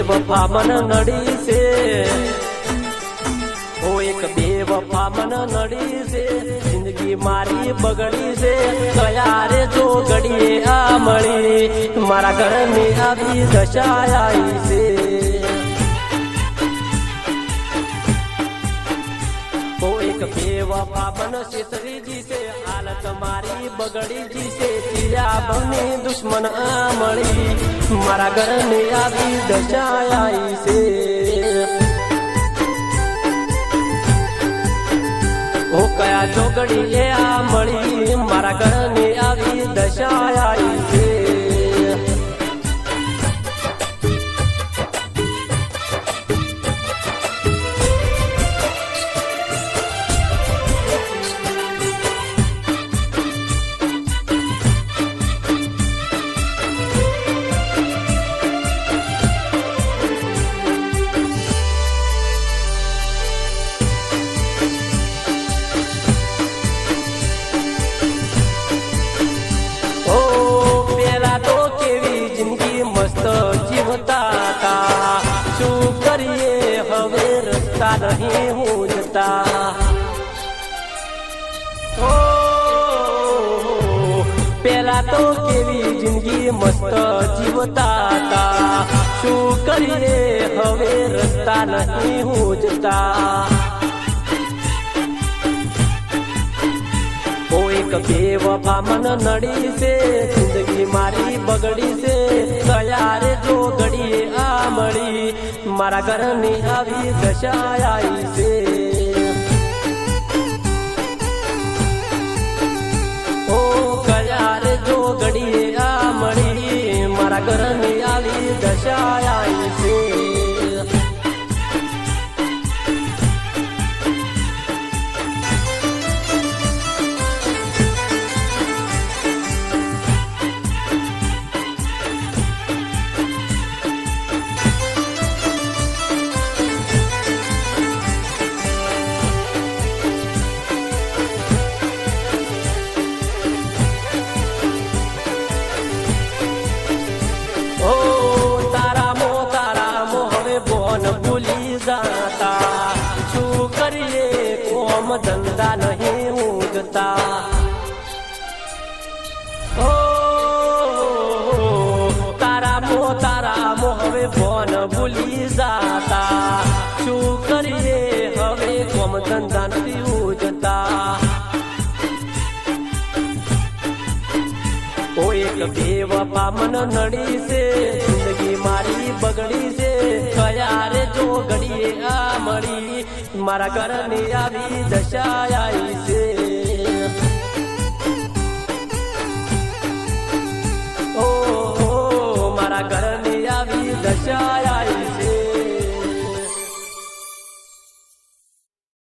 વફા મન નડી છે. ઓ એક બે વફા મન નડી છે. જિંદગી મારી બગડી છે. કયા રે જો ઘડીએ આ મળી. મારા ઘરની આવી દશા આવી છે. એક બેવફા બનશે ત્રીજી છે, હાલત મારી બગડી જી છે, ચીરા બની દુશ્મન આ મળી મારા ઘરને આવી દશા આવી છે. ઓ કયા ચોકડી એ આ મળી મારા ઘરને આવી દશા આવી હું ઓ, પેલા તો કેવી જિંદગી મસ્ત જીવતા હતા શું કરીએ હવે રસ્તા નહીં હું જતા ઓ એક બે વફા મન જિંદગી મારી બગડી છે તૈયારે જો ઘડીએ આ મળી, મારા ઘરની આવી દશા આવી છે ઘરની આવી દશા આવી છે કોમ ધંધા નહીં ઉગતા ઓ તારા મો તારા મો હવે ફોન ભૂલી જાતા શું કરીએ હવે કોમ ધંધા નથી ઉગતા ઓ એક બે વફા મન નડી છે જિંદગી મારી બગડી છે કયા રે જો ઘડીએ આ મળી મારા ઘરની આવી દશા આવી છે.